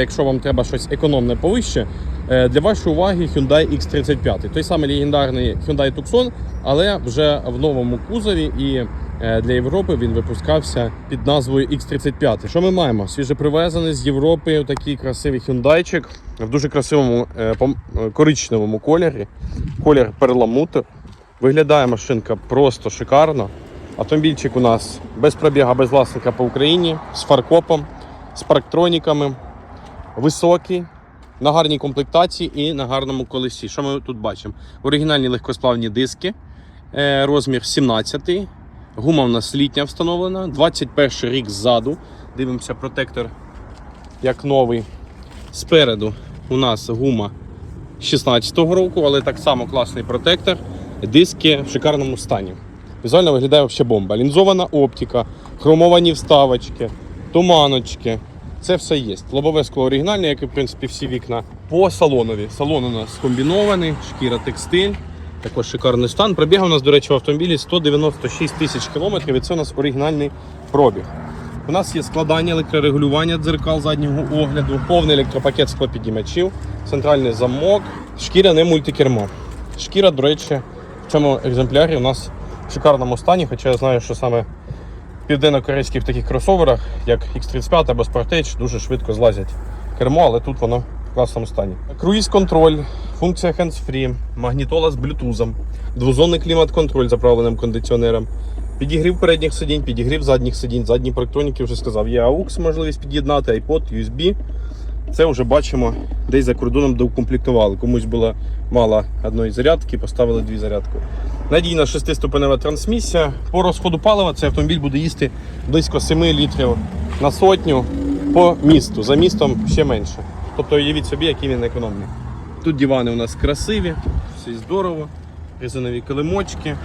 Якщо вам треба щось економне повище, е, для вашої уваги Hyundai X35. Той самий легендарний Hyundai Tucson, але вже в новому кузові і е, для Європи він випускався під назвою X35. Що ми маємо? Свіжепривезений з Європи такий красивий Hyundaiчик в дуже красивому е, коричневому кольорі. Колір перламутр. Виглядає машинка просто шикарно. Автомобільчик у нас без пробіга, без власника по Україні, з фаркопом, з парктроніками високий, на гарній комплектації і на гарному колесі. Що ми тут бачимо? Оригінальні легкосплавні диски, е, розмір 17. Гума у нас літня встановлена, 21 рік ззаду. Дивимося, протектор як новий. Спереду у нас гума 16-го року, але так само класний протектор. Диски в шикарному стані. Візуально виглядає взагалі бомба. Лінзована оптика, хромовані вставочки, туманочки. Це все є. Лобове скло оригінальне, як і в принципі всі вікна. По салонові. Салон у нас комбінований, шкіра текстиль. Також шикарний стан. Пробіг у нас, до речі, в автомобілі 196 тисяч кілометрів. І це у нас оригінальний пробіг. У нас є складання електрорегулювання дзеркал заднього огляду, повний електропакет склопідіймачів, центральний замок, шкіра не мультикермо. Шкіра, до речі, в цьому екземплярі у нас в шикарному стані, хоча я знаю, що саме південно-корейських таких кросоверах, як X35 або Sportage, дуже швидко злазять кермо, але тут воно в класному стані. Круїз-контроль, функція hands-free, магнітола з блютузом, двозонний клімат-контроль заправленим кондиціонером. Підігрів передніх сидінь, підігрів задніх сидінь, задні парктроніки вже сказав. Є AUX, можливість під'єднати, iPod, USB. Це вже бачимо, десь за кордоном доукомплектували. Комусь було мало одної зарядки, поставили дві зарядки. Надійна шестиступенева трансмісія. По розходу палива цей автомобіль буде їсти близько 7 літрів на сотню по місту. За містом ще менше. Тобто уявіть собі, який він економний. Тут дивани у нас красиві, все здорово, резинові килимочки,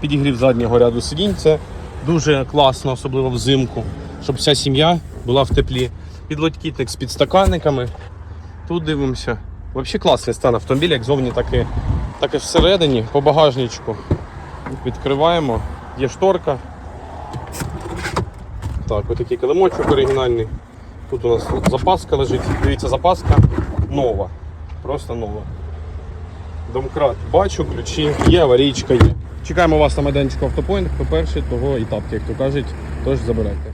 підігрів заднього ряду сидінь. Це дуже класно, особливо взимку, щоб вся сім'я була в теплі. Підлокітник з підстаканниками. Тут дивимося. Взагалі класний стан автомобіля, як зовні, так і, так і всередині, по багажничку. Відкриваємо, є шторка. Так, отакий килимочок оригінальний. Тут у нас запаска лежить. Дивіться, запаска нова. Просто нова. Домкрат бачу, ключі, є, аварійка є. Чекаємо вас на майданчику автопоінт по першій того етапки, як то кажуть, тож забирайте.